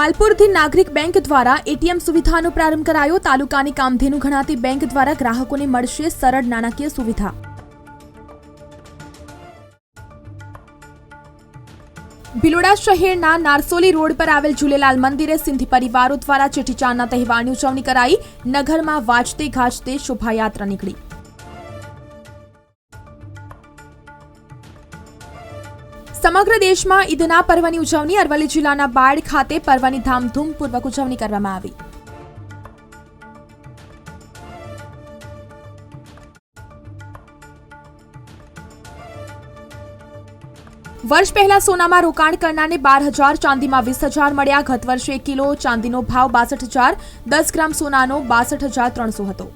માલપુરથી નાગરિક બેંક દ્વારા એટીએમ સુવિધાનો પ્રારંભ કરાયો. તાલુકાની કામધેનુ ગણાતી બેંક દ્વારા ગ્રાહકોને મળશે સરળ નાણાકીય સુવિધા. ભિલોડા શહેરના નારસોલી રોડ પર આવેલ ઝૂલેલાલ મંદિરે સિંધી પરિવારો દ્વારા ચેટીચાંદના તહેવારની ઉજવણી કરાઈ. નગરમાં વાજતે ગાજતે શોભાયાત્રા નીકળી. સમગ્ર દેશમાં ઈદના પર્વની ઉજવણી અરવલ્લી જિલ્લાના બાળ ખાતે પર્વની ધામધૂમપૂર્વક ઉજવણી કરવામાં આવી. વર્ષ પહેલા સોનામાં રોકાણ કરનારને બાર હજાર, ચાંદીમાં વીસ હજાર મળ્યા. ગત વર્ષે કિલો ચાંદીનો ભાવ બાસઠ હજાર, દસ ગ્રામ સોનાનો બાસઠ હજાર, ત્રણસો હતો.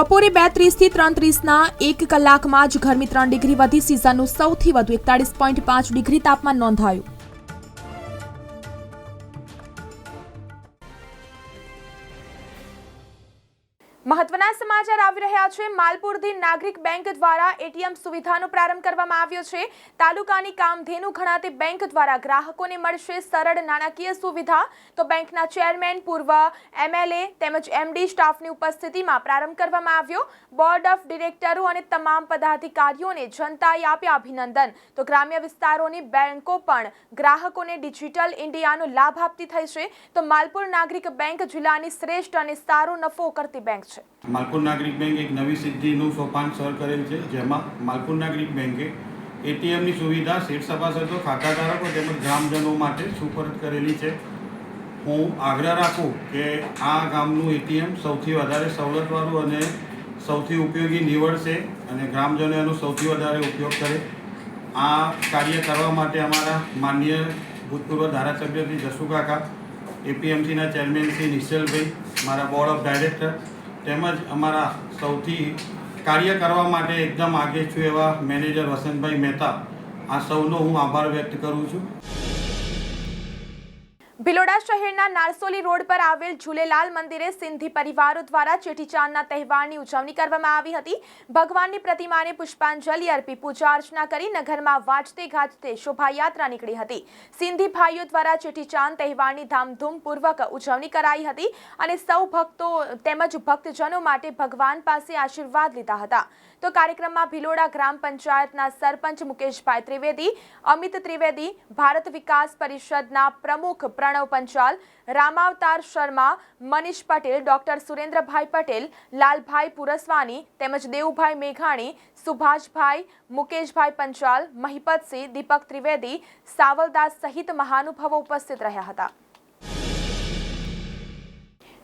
બપોરે બે ત્રીસથી ત્રણ ત્રીસના એક કલાકમાં જ ગરમી ત્રણ ડિગ્રી વધી. સિઝનનું સૌથી વધુ એકતાળીસ પોઈન્ટ પાંચ ડિગ્રી તાપમાન નોંધાયું. આવી રહ્યા છે. માલપુરથી નાગરિક બેંક દ્વારા એટીએમ સુવિધાનો પ્રારંભ કરવામાં આવ્યો છે. તાલુકાની કામધેનુ ગણાતી બેંક દ્વારા ગ્રાહકોને મળશે સરળ નાણાકીય સુવિધા. તો બેંકના ચેરમેન, પૂર્વ એમએલએ તેમજ એમડી સ્ટાફની ઉપસ્થિતિમાં પ્રારંભ કરવામાં આવ્યો. બોર્ડ ઓફ ડિરેક્ટરો અને તમામ પદાધિકારીઓને જનતાએ આપ્યા અભિનંદન. તો ગ્રામ્ય વિસ્તારોની બેંકો પણ ગ્રાહકોને ડિજિટલ ઇન્ડિયાનો લાભ આપતી થઈ છે. તો માલપુર નાગરિક બેંક જિલ્લાની શ્રેષ્ઠ અને સારો નફો કરતી બેંક છે. માલપુર નાગરિક બેંક એક નવી સિદ્ધિનું સોપાન સર કરેલ છે, જેમાં માલપુર નાગરિક બેંકે એટીએમની સુવિધા શેઠ સભાસદો ખાતાધારકો તેમજ ગ્રામજનો માટે સુપરત કરેલી છે. હું આગ્રહ રાખું કે આ ગામનું એટીએમ સૌથી વધારે સવલતવાળું અને સૌથી ઉપયોગી નીવડશે અને ગ્રામજનો એનો સૌથી વધારે ઉપયોગ કરે. આ કાર્ય કરવા માટે અમારા માનનીય ભૂતપૂર્વ ધારાસભ્ય શ્રી જસુ કાકા, એપીએમસીના ચેરમેન શ્રી નિશ્ચલભાઈ મારા બોર્ડ ઓફ ડાયરેક્ટર તેમજ અમારા સૌથી કાર્ય કરવા માટે એકદમ આગે છું એવા મેનેજર વસંતભાઈ મહેતા. આ સૌનો હું આભાર વ્યક્ત કરું છું. ભિલોડા શહેરના નારસોલી રોડ પર આવેલ ઝૂલેલાલ મંદિરે સિંધી પરિવારો દ્વારા ચેટીચાંદના તહેવારની ઉજવણી કરવામાં આવી હતી. ભગવાનની પ્રતિમાને પુષ્પાંજલિ અર્પી, પૂજા અર્ચના કરી નગરમાં વાજતે ગાજતે શોભાયાત્રા નીકળી હતી. સિંધી ભાઈઓ દ્વારા ચેટીચાંદ તહેવારની ધામધૂમપૂર્વક ઉજવણી કરાઈ હતી અને સૌ ભક્તો તેમજ ભક્તજનો માટે ભગવાન પાસે આશીર્વાદ લીધા હતા. તો કાર્યક્રમમાં ભિલોડા ગ્રામ પંચાયતના સરપંચ મુકેશભાઈ ત્રિવેદી, અમિત ત્રિવેદી, ભારત વિકાસ પરિષદના પ્રમુખ પ્રણવ પંચાલ, રામાવતાર શર્મા, મનીષ પટેલ, ડોક્ટર સુરેન્દ્રભાઈ પટેલ, લાલભાઈ પુરસવાની તેમજ દેવુભાઈ મેઘાણી, સુભાષભાઈ, મુકેશભાઈ પંચાલ, મહિપતસિંહ, દીપક ત્રિવેદી, સાવલદાસ સહિત મહાનુભાવો ઉપસ્થિત રહ્યા હતા.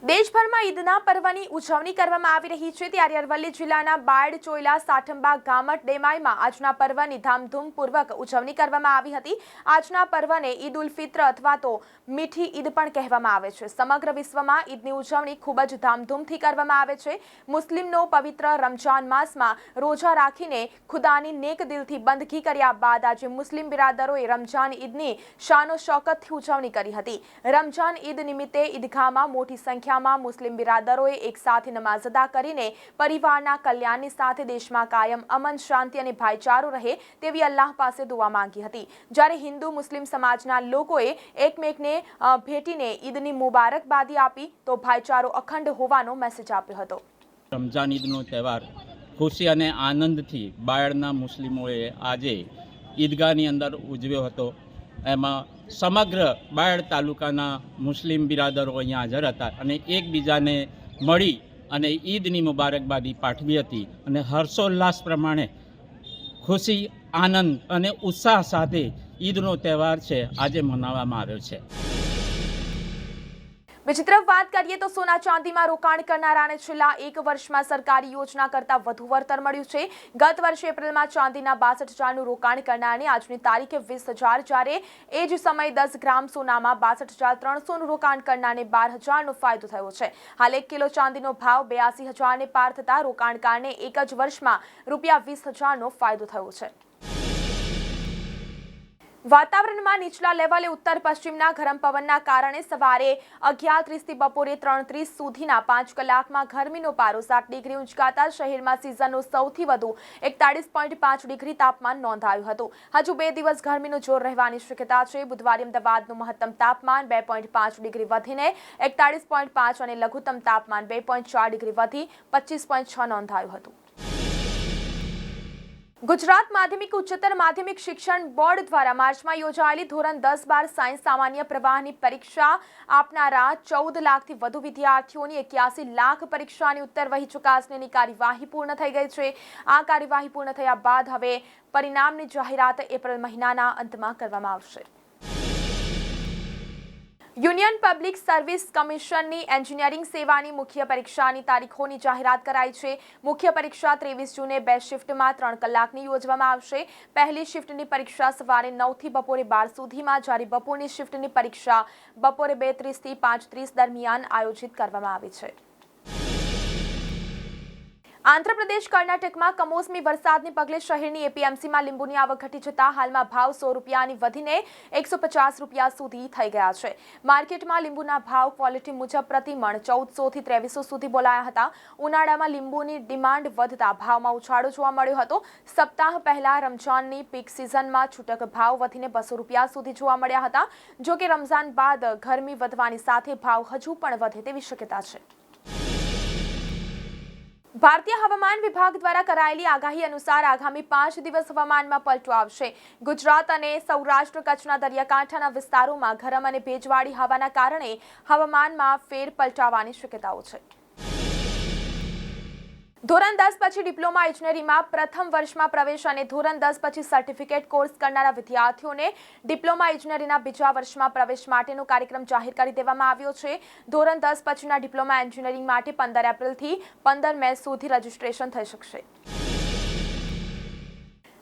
દેશભરમાં ઈદના પર્વની ઉજવણી કરવામાં આવી રહી છે. ત્યારે અરવલ્લી જિલ્લાના બાળ ચોયલા સાઠંબા, ગામટ, ડેમાઈમાં આજના પર્વની ધામધૂમપૂર્વક ઉજવણી કરવામાં આવી હતી. આજના પર્વને ઈદ ઉલ ફિત્ર અથવા તો મીઠી ઈદ પણ કહેવામાં આવે છે. સમગ્ર વિશ્વમાં ઈદની ઉજવણી ખૂબ જ ધામધૂમથી કરવામાં આવે છે. મુસ્લિમનો પવિત્ર રમજાન માસમાં રોજા રાખીને ખુદાની નેક દિલથી બંદગી કર્યા બાદ આજે મુસ્લિમ બિરાદરોએ રમજાન ઈદની શાનો શોકતથી ઉજવણી કરી હતી. રમજાન ઈદ નિમિત્તે ઈદગાહમાં મોટી સંખ્યામાં મુસ્લિમ બિરાદરોએ એકસાથે નમાઝ અદા કરીને પરિવારના કલ્યાણની સાથે દેશમાં કાયમ અમન, શાંતિ અને ભાઈચારો રહે તેવી અલ્લાહ પાસે દુઆ માંગી હતી. જ્યારે હિન્દુ મુસ્લિમ સમાજના લોકોએ એકમેકને ભેટીને ઈદની મુબારકબાદી આપી, તો ભાઈચારો અખંડ હોવાનો મેસેજ આપ્યો હતો. રમઝાન ઈદનો તહેવાર ખુશી અને આનંદથી બાયડના મુસ્લિમોએ આજે ઈદગાહની અંદર ઉજવ્યો હતો. એમાં સમગ્ર બાયડ તાલુકાના મુસ્લિમ બિરાદરો અહીંયા હાજર હતા અને એકબીજાને મળી અને ઈદની મુબારકબાદી પાઠવી હતી અને હર્ષોલ્લાસ પ્રમાણે ખુશી, આનંદ અને ઉત્સાહ સાથે ઈદનો તહેવાર છે, આજે મનાવવામાં આવ્યો છે. તરફ વાત કરીએ તો સોના ચાંદીમાં રોકાણ કરનારાને છેલ્લા એક વર્ષમાં સરકારી યોજના કરતાં વધુ વળતર મળ્યું છે. ગત વર્ષે એપ્રિલમાં ચાંદીના બાસઠ હજારનું રોકાણ કરનારને આજની તારીખે વીસ હજાર, જ્યારે એ જ સમયે દસ ગ્રામ સોનામાં બાસઠ હજાર ત્રણસોનું રોકાણ કરનારને બાર હજારનો ફાયદો થયો છે. હાલ એક કિલો ચાંદીનો ભાવ બ્યાસી હજારને પાર થતાં રોકાણકારને એક જ વર્ષમાં રૂપિયા વીસ હજારનો ફાયદો થયો છે. વાતાવરણમાં નીચલા લેવલે ઉત્તર પશ્ચિમના ગરમ પવનના કારણે સવારે અગિયાર ત્રીસથી બપોરે ત્રણ ત્રીસ સુધીના પાંચ કલાકમાં ગરમીનો પારો સાત ડિગ્રી ઉંચકાતા શહેરમાં સિઝનનું સૌથી વધુ એકતાળીસ પોઈન્ટ પાંચ ડિગ્રી તાપમાન નોંધાયું હતું. હજુ બે દિવસ ગરમીનું જોર રહેવાની શક્યતા છે. બુધવારે અમદાવાદનું મહત્તમ તાપમાન બે પોઈન્ટ પાંચ ડિગ્રી વધીને એકતાળીસ પોઈન્ટ પાંચ અને લઘુત્તમ તાપમાન બે પોઈન્ટ ચાર ડિગ્રી વધી પચીસ પોઈન્ટ છ નોંધાયું હતું. ગુજરાત માધ્યમિક, ઉચ્ચતર માધ્યમિક શિક્ષણ બોર્ડ દ્વારા માર્ચમાં યોજાયેલી ધોરણ દસ બાર સાયન્સ, સામાન્ય પ્રવાહની પરીક્ષા આપનારા ચૌદ લાખથી વધુ વિદ્યાર્થીઓની એક્યાસી લાખ પરીક્ષાની ઉત્તર વહી ચુકાસણીની કાર્યવાહી પૂર્ણ થઈ ગઈ છે. આ કાર્યવાહી પૂર્ણ થયા બાદ હવે પરિણામની જાહેરાત એપ્રિલ મહિનાના અંતમાં કરવામાં આવશે. યુનિયન પબ્લિક સર્વિસ કમિશનની એન્જિનિયરિંગ સેવાની મુખ્ય પરીક્ષાની તારીખોની જાહેરાત કરાઈ છે. મુખ્ય પરીક્ષા ત્રેવીસ જૂને બે શિફ્ટમાં ત્રણ કલાકની યોજવામાં આવશે. પહેલી શિફ્ટની પરીક્ષા સવારે નવથી બપોરે બાર સુધીમાં, જ્યારે બપોરની શિફ્ટની પરીક્ષા બપોરે બે ત્રીસથી પાંચ ત્રીસ દરમિયાન આયોજિત કરવામાં આવી છે. આંધ્રપ્રદેશ કર્ણાટકમાં કમોસમી વરસાદને પગલે શહેરની એપીએમસીમાં લીંબુની આવક ઘટી જતા હાલમાં ભાવ સો રૂપિયાની વધીને એકસો પચાસ રૂપિયા સુધી થઈ ગયા છે. માર્કેટમાં લીંબુના ભાવ ક્વોલિટી મુજબ પ્રતિ મણ ચૌદસોથી ત્રેવીસો સુધી બોલાયા હતા. ઉનાળામાં લીંબુની ડિમાન્ડ વધતા ભાવમાં ઉછાળો જોવા મળ્યો હતો. સપ્તાહ પહેલા રમઝાનની પીક સિઝનમાં છૂટક ભાવ વધીને બસો રૂપિયા સુધી જોવા મળ્યા હતા. જો કે રમઝાન બાદ ગરમી વધવાની સાથે ભાવ હજુ પણ વધે તેવી શક્યતા છે. ભારતીય હવામાન વિભાગ દ્વારા કરાયેલી આગાહી અનુસાર આગામી પાંચ દિવસ હવામાનમાં પલટો આવશે. ગુજરાત અને સૌરાષ્ટ્ર કચ્છના દરિયાકાંઠાના વિસ્તારોમાં ગરમ અને ભેજવાળી હવાના કારણે હવામાનમાં ફેર પલટાવાની શક્યતાઓ છે. ધોરણ દસ પછી ડિપ્લોમા ઇજનેરીમાં પ્રથમ વર્ષમાં પ્રવેશ અને ધોરણ દસ પછી સર્ટિફિકેટ કોર્સ કરનારા વિદ્યાર્થીઓને ડિપ્લોમા ઇજનેરીના બીજા વર્ષમાં પ્રવેશ માટેનો કાર્યક્રમ જાહેર કરી દેવામાં આવ્યો છે. ધોરણ દસ પછીના ડિપ્લોમા એન્જિનિયરિંગ માટે પંદર એપ્રિલથી પંદર મે સુધી રજીસ્ટ્રેશન થઈ શકશે.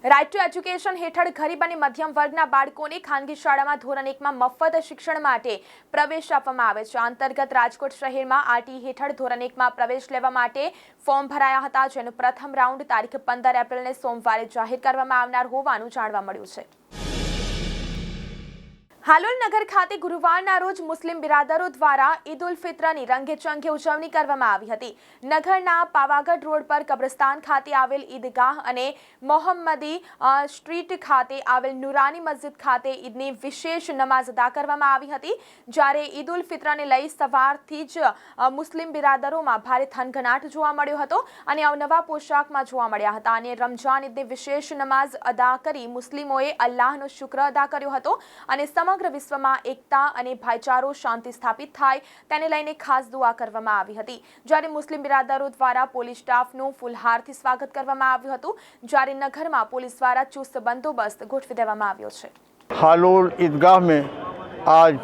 રાઇટ ટુ એજ્યુકેશન હેઠળ ગરીબ અને મધ્યમ વર્ગના બાળકોને ખાનગી શાળામાં ધોરણ એકમાં મફત શિક્ષણ માટે પ્રવેશ આપવામાં આવે છે. અંતર્ગત રાજકોટ શહેરમાં આરટી હેઠળ ધોરણ એકમાં પ્રવેશ લેવા માટે ફોર્મ ભરાયા હતા, જેનું પ્રથમ રાઉન્ડ તારીખ પંદર એપ્રિલને સોમવારે જાહેર કરવામાં આવનાર હોવાનું જાણવા મળ્યું છે. હાલોલ નગર ખાતે ગુરુવારના રોજ મુસ્લિમ બિરાદરો દ્વારા ઈદ ઉલ ફિત્રની રંગેચંગે ઉજવણી કરવામાં આવી હતી. નગરના પાવાગઢ રોડ પર કબ્રસ્તાન ખાતે આવેલ ઈદગાહ અને મોહમ્મદી સ્ટ્રીટ ખાતે આવેલ નુરાની મસ્જિદ ખાતે ઈદની વિશેષ નમાઝ અદા કરવામાં આવી હતી. જ્યારે ઈદ ઉલ ફિત્રને લઈ સવારથી જ મુસ્લિમ બિરાદરોમાં ભારે થનગનાટ જોવા મળ્યો હતો અને અવનવા પોશાકમાં જોવા મળ્યા હતા અને રમઝાન ઈદની વિશેષ નમાઝ અદા કરી મુસ્લિમોએ અલ્લાહનો શુક્ર અદા કર્યો હતો અને સમગ્ર વિશ્વમાં એકતા અને ભાઈચારો શાંતિ સ્થાપિત થાય તેને લઈને ખાસ દુઆ કરવામાં આવી હતી જ્યારે મુસ્લિમ બિરાદરો દ્વારા પોલીસ સ્ટાફનું ફૂલહારથી સ્વાગત કરવામાં આવ્યું હતું જ્યારે નગરમાં પોલીસ દ્વારા ચુસ્ત બંદોબસ્ત ગોઠવી દેવામાં આવ્યો છે हालोल ईदगाह में आज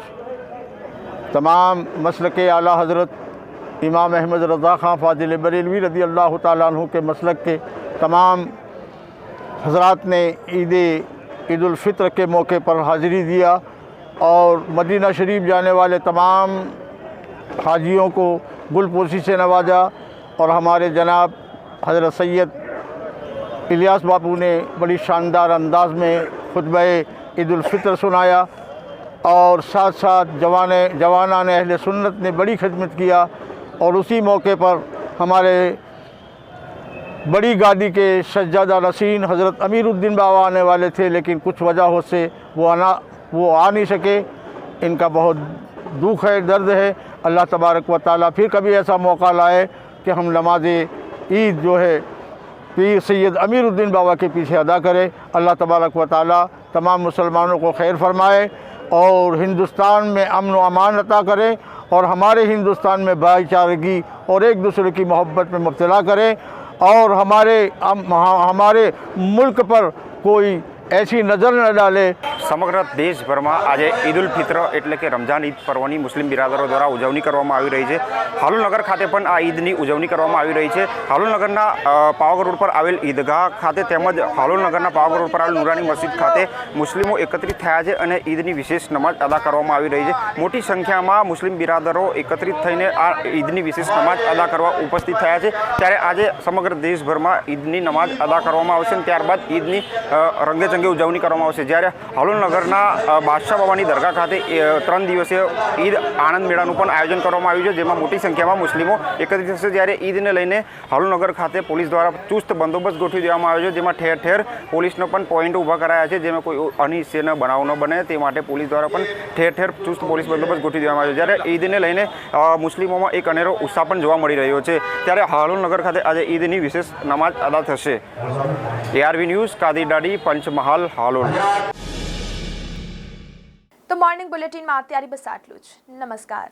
तमाम मसल के आला हज़रत इमाम अहमद रज़ा ख़ान फ़ाजिल बरेलवी रदी अल्लाह तु के मसलक के तमाम हजरात ने ईद ईद उल फित्र के मौके पर हाज़िरी दिया اور مدینہ شریف جانے والے تمام حاجیوں کو گل پوسی سے نوازا اور ہمارے جناب حضرت سید الیاس باپو نے بڑی شاندار انداز میں خطبہ عید الفطر سنایا اور ساتھ ساتھ جوان جوانان اہل سنت نے بڑی خدمت کیا اور اسی موقع پر ہمارے بڑی گادی کے سجادہ رسین حضرت امیر الدین بابا آنے والے تھے لیکن کچھ وجہوں سے وہ वो आ नहीं सके। इनका बहुत दुख है, दर्द है। अल्लाह तबारक व ताली फिर कभी ऐसा मौका लाए कि हम नमाज़ ईद जो है, पीर सैयद अमीरुद्दीन बाबा के पीछे अदा करें। अल्लाह तबारक व ताली तमाम मुसलमानों को खैर फरमाए और हिंदुस्तान में अमन अमान अता करें और हमारे हिंदुस्तान में भाईचारगी और एक दूसरे की मोहब्बत में मुबतला करें और हमारे, हम- हमारे मुल्क पर कोई એસી નજર ન ડાલે. સમગ્ર દેશભરમાં આજે ઈદ ઉલ ફિત્ર એટલે કે રમઝાન ઈદ પર્વની મુસ્લિમ બિરાદરો દ્વારા ઉજવણી કરવામાં આવી રહી છે. હાલુનગર ખાતે પણ આ ઈદની ઉજવણી કરવામાં આવી રહી છે. હાલુનગરના પાવાગઢ રોડ પર આવેલ ઈદગાહ ખાતે તેમજ હાલુનગરના પાવાગઢ રોડ પર આવેલ નુરાની મસ્જિદ ખાતે મુસ્લિમો એકત્રિત થયા છે અને ઈદની વિશેષ નમાજ અદા કરવામાં આવી રહી છે. મોટી સંખ્યામાં મુસ્લિમ બિરાદરો એકત્રિત થઈને આ ઈદની વિશેષ નમાજ અદા કરવા ઉપસ્થિત થયા છે. ત્યારે આજે સમગ્ર દેશભરમાં ઈદની નમાજ અદા કરવામાં આવશે અને ત્યારબાદ ઈદની રંગેચંગે રંગેચંગે ઉજવણી કરવામાં આવશે. જ્યારે હાલોલનગરના બાદશાહ બાબાની દરગાહ ખાતે ત્રણ દિવસીય ઈદ આનંદ મેળાનું પણ આયોજન કરવામાં આવ્યું છે, જેમાં મોટી સંખ્યામાં મુસ્લિમો એકત્રિત થશે. જ્યારે ઈદને લઈને હાલોલનગર ખાતે પોલીસ દ્વારા ચુસ્ત બંદોબસ્ત ગોઠવી દેવામાં આવ્યો છે, જેમાં ઠેર ઠેર પોલીસનો પણ પોઈન્ટ ઊભા કરાયા છે, જેમાં કોઈ અનિશ્ચયનો બનાવ ન બને. તે માટે પોલીસ દ્વારા પણ ઠેર ઠેર ચુસ્ત પોલીસ બંદોબસ્ત ગોઠવી દેવામાં આવ્યો છે. જ્યારે ઈદને લઈને મુસ્લિમોમાં એક અનેરો ઉત્સાહ પણ જોવા મળી રહ્યો છે. ત્યારે હાલોલનગર ખાતે આજે ઈદની વિશેષ નમાઝ અદા થશે. એઆરવી ન્યૂઝ કાદી દાડી પંચમહાલ હાલોલ. તો મોર્નિંગ બુલેટિનમાં અત્યારે બસ આટલું જ. નમસ્કાર.